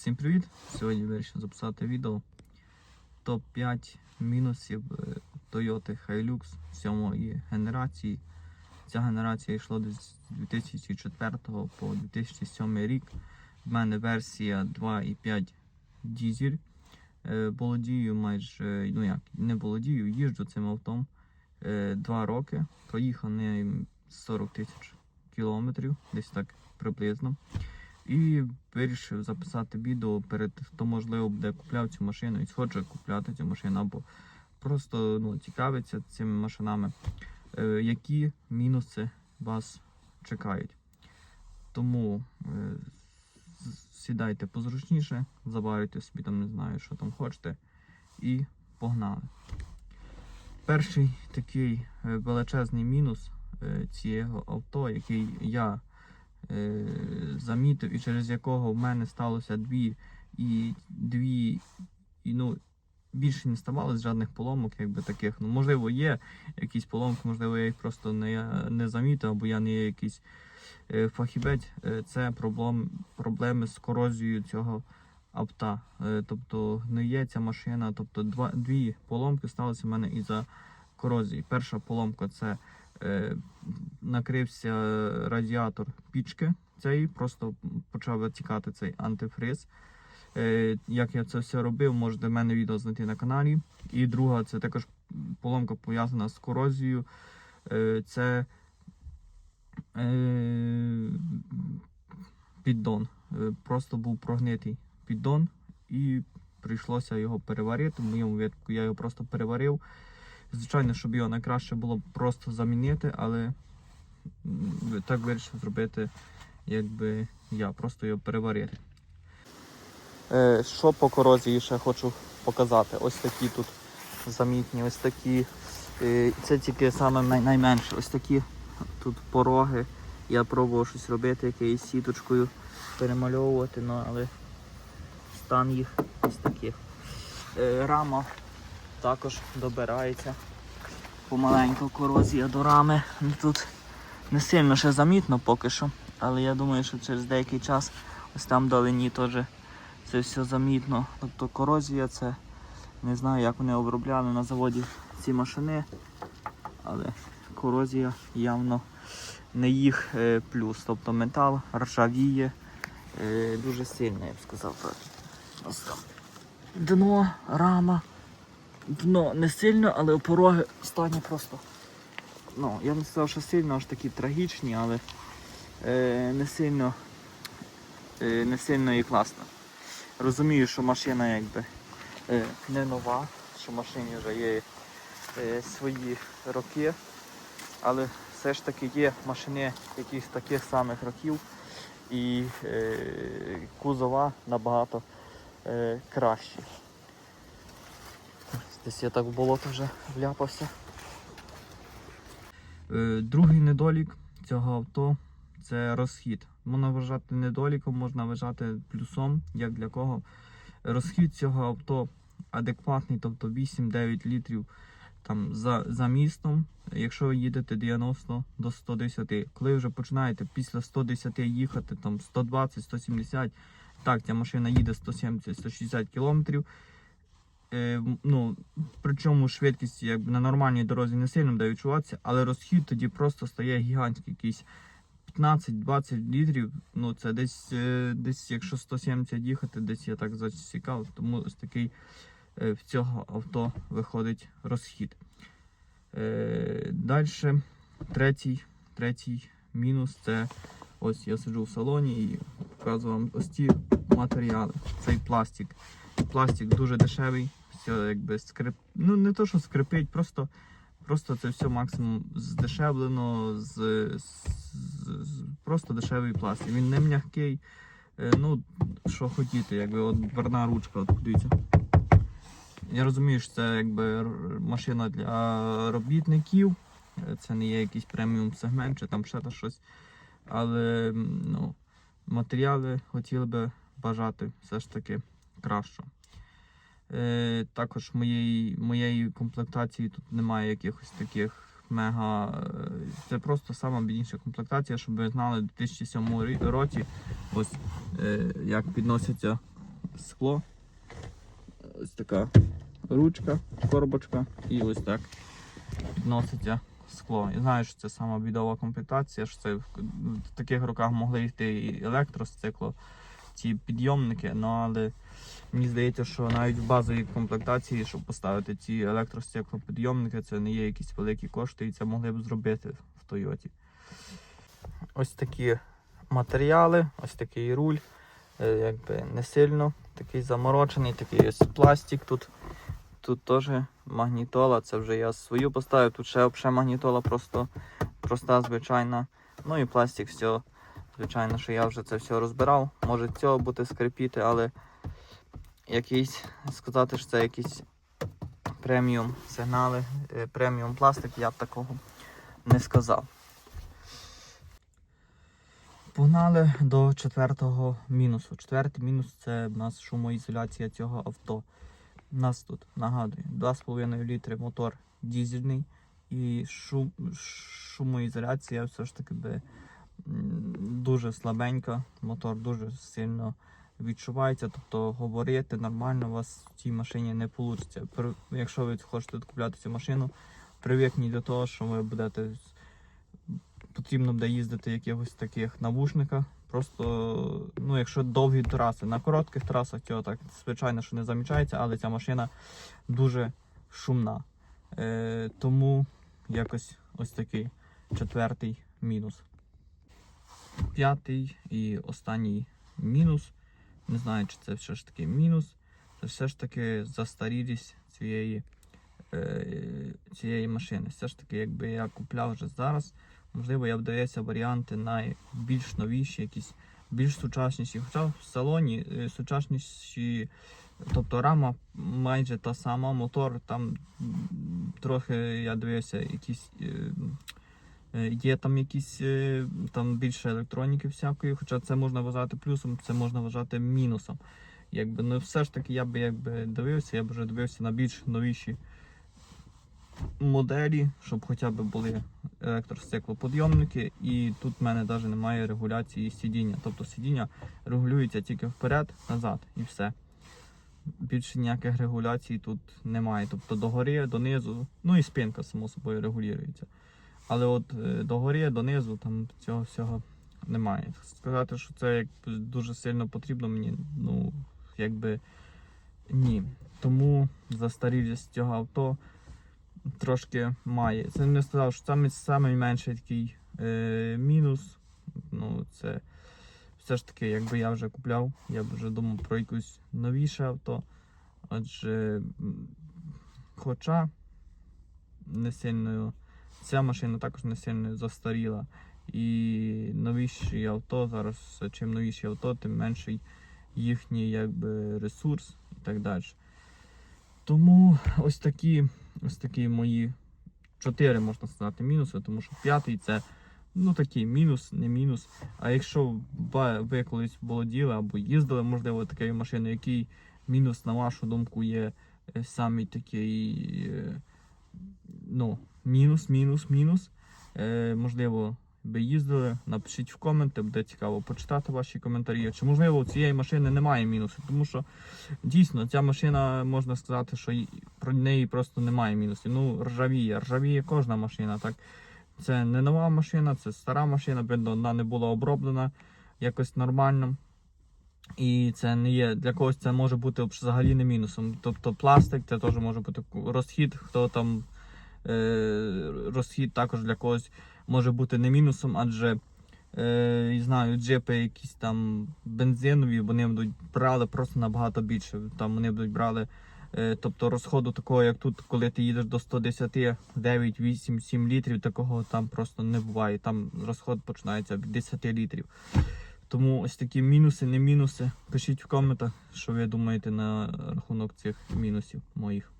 Всім привіт! Сьогодні вирішив записати відео топ-5 мінусів е, Toyota Hilux 7 генерації. Ця генерація йшла з 2004 по 2007 рік. В мене версія 2,5 дізель. Е, Володію майже, ну як, не володію, їжджу цим автом 2 роки. Проїхав ним 40 тисяч кілометрів, десь так приблизно. І вирішив записати відео перед хто можливо буде купляв цю машину і схоче купляти цю машину або просто ну, цікавиться цими машинами, е, які мінуси вас чекають. Тому е, сідайте позручніше, заварюйте собі там, не знаю, що там хочете, і погнали. Перший такий е, величезний мінус е, цього авто, який я замітив, і через якого в мене сталося дві і дві, і ну. Більше не ставалось жодних поломок, якби таких. Ну, можливо, є якісь поломки, можливо, я їх просто не, не замітив, або я не є якийсь е, фахівець. Е, це проблем, проблеми з корозією цього авто. Е, тобто гниє ця машина. Тобто два, дві поломки сталися в мене із-за корозії. Перша поломка це е, накрився радіатор пічки цієї, просто почав витікати цей антифриз. Е, як я це все робив, можете в мене відео знайти на каналі. І друга це також поломка пов'язана з корозією. Е, це е, піддон. Е, просто був прогнитий піддон і прийшлося його переварити. В моєму випадку я його просто переварив. Звичайно, щоб його найкраще було просто замінити, але так вирішив зробити, якби я просто його переварити. Е, що по корозії ще хочу показати? Ось такі тут замітні, ось такі. Е, це тільки саме найменше. Ось такі тут пороги. Я пробував щось робити, якоюсь сіточкою перемальовувати, ну, але стан їх ось таких. Е, рама також добирається помаленьку корозія до рами. Ну, Тут не сильно ще замітно поки що, але я думаю, що через деякий час ось там вдалині теж це все замітно. Тобто корозія це не знаю, як вони обробляли на заводі ці машини, але корозія явно не їх е, плюс. Тобто метал ржавіє е, дуже сильно, я б сказав. Ось там. Дно, рама. Дно не сильно, але пороги в стані просто. Ну, я не сказав, що сильно аж такі трагічні, але е, не сильно е, не сильно і класно. Розумію, що машина якби е, не нова, що машині вже є е, свої роки, але все ж таки є машини якихось таких самих років і кузова набагато е. Десь я так в болото вже вляпався. Е, Другий недолік цього авто це розхід. Можна вважати недоліком, можна вважати плюсом, як для кого. Розхід цього авто адекватний, тобто 8-9 літрів там, за, за містом, якщо ви їдете 90 до 110. Коли вже починаєте після 110 їхати там 120-170, так, ця машина їде 170-160 кілометрів. Е, ну, причому швидкість якби, на нормальній дорозі не сильно буде відчуватися, але розхід тоді просто стає гігантський якийсь 15-20 літрів. Ну, це десь, е, десь, якщо 170 їхати, десь я так засікав, тому ось такий е, в цього авто виходить розхід. Е, Далі, третій, третій мінус це ось я сиджу в салоні і показую вам ось ці матеріали. Цей пластик. Пластик дуже дешевий, все якби скрип. Ну не то, що скрипить, просто, просто це все максимум здешевлено, з, з, з- просто дешевий пластик. Він не м'який. Е, Ну, що хотіти, якби от дверна ручка, от подивіться. Я розумію, що це якби машина для робітників. Е, Це не є якийсь преміум сегмент чи там ще щось. Але ну, матеріали хотіли би бажати все ж таки кращого. Е, також моєї, моєї комплектації тут немає якихось таких мега. е, Це просто сама бідніша комплектація, щоб ви знали, у 2007 році ось е, як підносяться скло. Ось така ручка, коробочка і ось так підноситься скло. І знаю, що це сама бідова комплектація, що це в таких руках могли йти і електроцикло, ці підйомники, ну але мені здається, що навіть в базовій комплектації, щоб поставити ці електростеклопідйомники, це не є якісь великі кошти, і це могли б зробити в Тойоті. Ось такі матеріали, ось такий руль, е, якби не сильно такий заморочений, такий ось пластик тут. Тут теж магнітола, це вже я свою поставив, тут ще магнітола просто проста, звичайна. Ну і пластик все. Звичайно, що я вже це все розбирав. Може цього бути скрипіти, але якийсь сказати, що це якісь преміум сигнали, е, преміум пластик, я б такого не сказав. Погнали до четвертого мінусу. Четвертий мінус це в нас шумоізоляція цього авто. У нас тут нагадую 2,5 літри мотор дізельний і шум, шумоізоляція все ж таки би дуже слабенька. Мотор дуже сильно відчувається. Тобто говорити нормально у вас в цій машині не вийде. Якщо ви хочете купляти цю машину, привикніть до того, що ви будете потрібно буде їздити в якихось таких навушниках. Просто, ну, якщо довгі траси, на коротких трасах цього так, звичайно, що не замічається, але ця машина дуже шумна. Е, тому якось ось такий четвертий мінус. П'ятий і останній мінус. Не знаю, чи це все ж таки мінус. Це все ж таки застарілість цієї, е, цієї машини. Все ж таки, якби я купляв вже зараз, можливо, я дивився варіанти на більш новіші, якісь більш сучасніші. Хоча в салоні е, сучасніші, тобто рама майже та сама, мотор там трохи я дивився, якісь. е, Є там якісь е, там більше електроніки всякої, хоча це можна вважати плюсом, це можна вважати мінусом. Якби, ну все ж таки я би якби дивився, я б вже дивився на більш новіші моделі, щоб хоча б були електростеклоподйомники, і тут в мене навіть немає регуляції сидіння. Тобто сидіння регулюється тільки вперед, назад і все. Більше ніяких регуляцій тут немає. Тобто догори, донизу, ну і спинка, само собою, регулюється. Але от е, догори, донизу там цього всього немає. Сказати, що це якби дуже сильно потрібно мені, ну, якби ні. Тому застарілість цього авто трошки має. Це не сказав, що саме менший такий е, мінус. Ну, це все ж таки, якби я вже купляв, я б вже думав про якусь новіше авто. М, хоча не сильно ця машина також не сильно застаріла. І новіші авто зараз, чим новіші авто, тим менший їхній якби, ресурс і так далі. Тому ось такі, ось такі мої чотири, можна сказати, мінуси, тому що п'ятий це ну такий мінус, не мінус. А якщо ви колись володіли або їздили, можливо, такою машиною, який мінус, на вашу думку, є е, самий такий е, ну, мінус, мінус, мінус. Е, можливо, ви їздили, напишіть в коменти, буде цікаво почитати ваші коментарі. Чи можливо у цієї машини немає мінусів, тому що дійсно ця машина можна сказати, що про неї просто немає мінусів. Ну, ржавіє, ржавіє кожна машина. Так це не нова машина, це стара машина, вона не була оброблена якось нормально. І це не є для когось це може бути взагалі не мінусом. Тобто пластик, це теж може бути розхід, хто там розхід також для когось може бути не мінусом, адже е, знаю, джипи якісь там бензинові, вони будуть брали просто набагато більше. Там вони будуть брали. е, Тобто розходу такого, як тут, коли ти їдеш до 110, 9, 8, 7 літрів, такого там просто не буває. Там розход починається від 10 літрів. Тому ось такі мінуси, не мінуси. Пишіть в коментах, що ви думаєте на рахунок цих мінусів моїх.